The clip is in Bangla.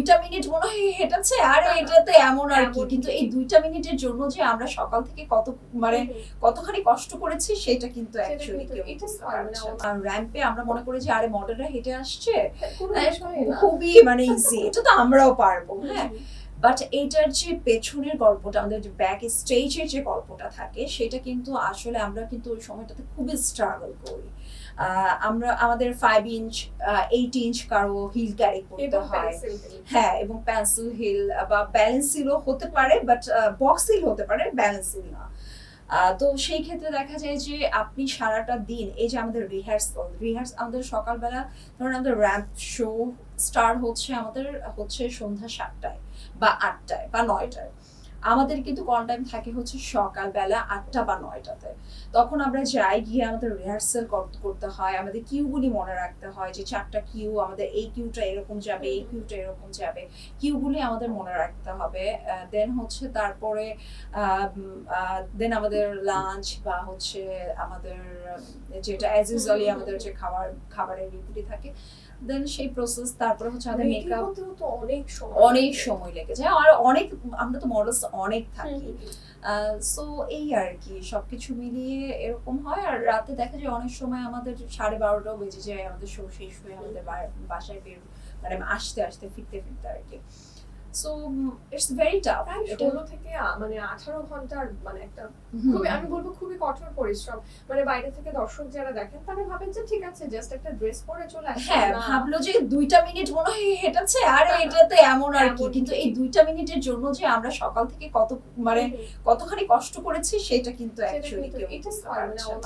দুইটা মিনিট মনে হয় হেঁটেছে আর এটা তো এমন আর কি। কিন্তু এই দুইটা মিনিটের জন্য যে আমরা সকাল থেকে কত মানে কতখানি কষ্ট করেছি সেটা কিন্তু অ্যাকচুয়ালি হয়। আর র্যাম্পে আমরা মনে করি যে আরে মডেলরা হেঁটে আসছে বিষয়ই না। খুবই মানে ইজি এটা তো আমরাও পারব হ্যাঁ। বাট এইটার যে পেছনের গল্পটা আমাদের যে ব্যাক স্টেজের যে গল্পটা থাকে সেটা কিন্তু আসলে আমরা কিন্তু ওই সময়টাতে খুবই স্ট্রাগল করি। আমরা আমাদের ফাইভ ইঞ্চ এইট ইঞ্চ কারও হিল ক্যারি করতে হয়। হ্যাঁ এবং প্যান্সিল হিল বা ব্যালেন্স হিলও হতে পারে বাট বক্স হিল হতে পারে ব্যালেন্স হিল না। তো সেই ক্ষেত্রে দেখা যায় যে আপনি সারাটা দিন এই যে আমাদের রিহার্সাল রিহার্স আমাদের সকালবেলা ধরুন আমাদের র্যাম্প শো স্টার হচ্ছে আমাদের হচ্ছে সন্ধ্যা সাতটায় বা আটটায় বা নয়টায়। আমাদের কিন্তু টাইম থাকে হচ্ছে সকালবেলা আটটা বা নয়টাতে। তখন আমরা যাই গিয়ে আমাদের রিহার্সাল করতে হয় আমাদের কিউগুলি মনে রাখতে হয় যে চারটা কিউ আমাদের এই কিউটা এরকম যাবে এই কিউটা এরকম যাবে। কিউগুলি আমাদের মনে রাখতে হবে। দেন হচ্ছে তারপরে দেন আমাদের লাঞ্চ বা হচ্ছে আমাদের যেটা অ্যাজ ইউজুয়ালি আমাদের যে খাবার খাবারের রিপুটি থাকে। দেন সেই প্রসেস তারপরে হচ্ছে আমাদের মেকআপ অনেক সময় অনেক সময় লেগে যায়। আর অনেক আমরা তো মডেলস অনেক থাকি। সো এই আর কি সবকিছু মিলিয়ে এরকম হয়। আর রাতে দেখা যায় অনেক সময় আমাদের সাড়ে বারোটাও বেজে যায় আমাদের শো শেষ হয়ে আমাদের বাসায় বের মানে আসতে আসতে ফিরতে ফিরতে আর কি সো ইটস ভেরি টাফ ষোলো থেকে মানে আঠারো ঘণ্টার মানে একটা খুবই আমি বলব খুবই কঠোর পরিশ্রম। মানে বাইরে থেকে দর্শক যারা দেখেন তারা ভাবেন যে ঠিক আছে জাস্ট একটা ড্রেস পরে চলে আসে হ্যাঁ ভাবলো যে দুইটা মিনিট মনে হয় হেঁটেছে আর হ্যাঁ, এটাতে এমন আর কি। কিন্তু এই দুইটা মিনিটের জন্য যে আমরা সকাল থেকে কত মানে কতখানি কষ্ট করেছি সেটা কিন্তু অ্যাকচুয়ালি এটা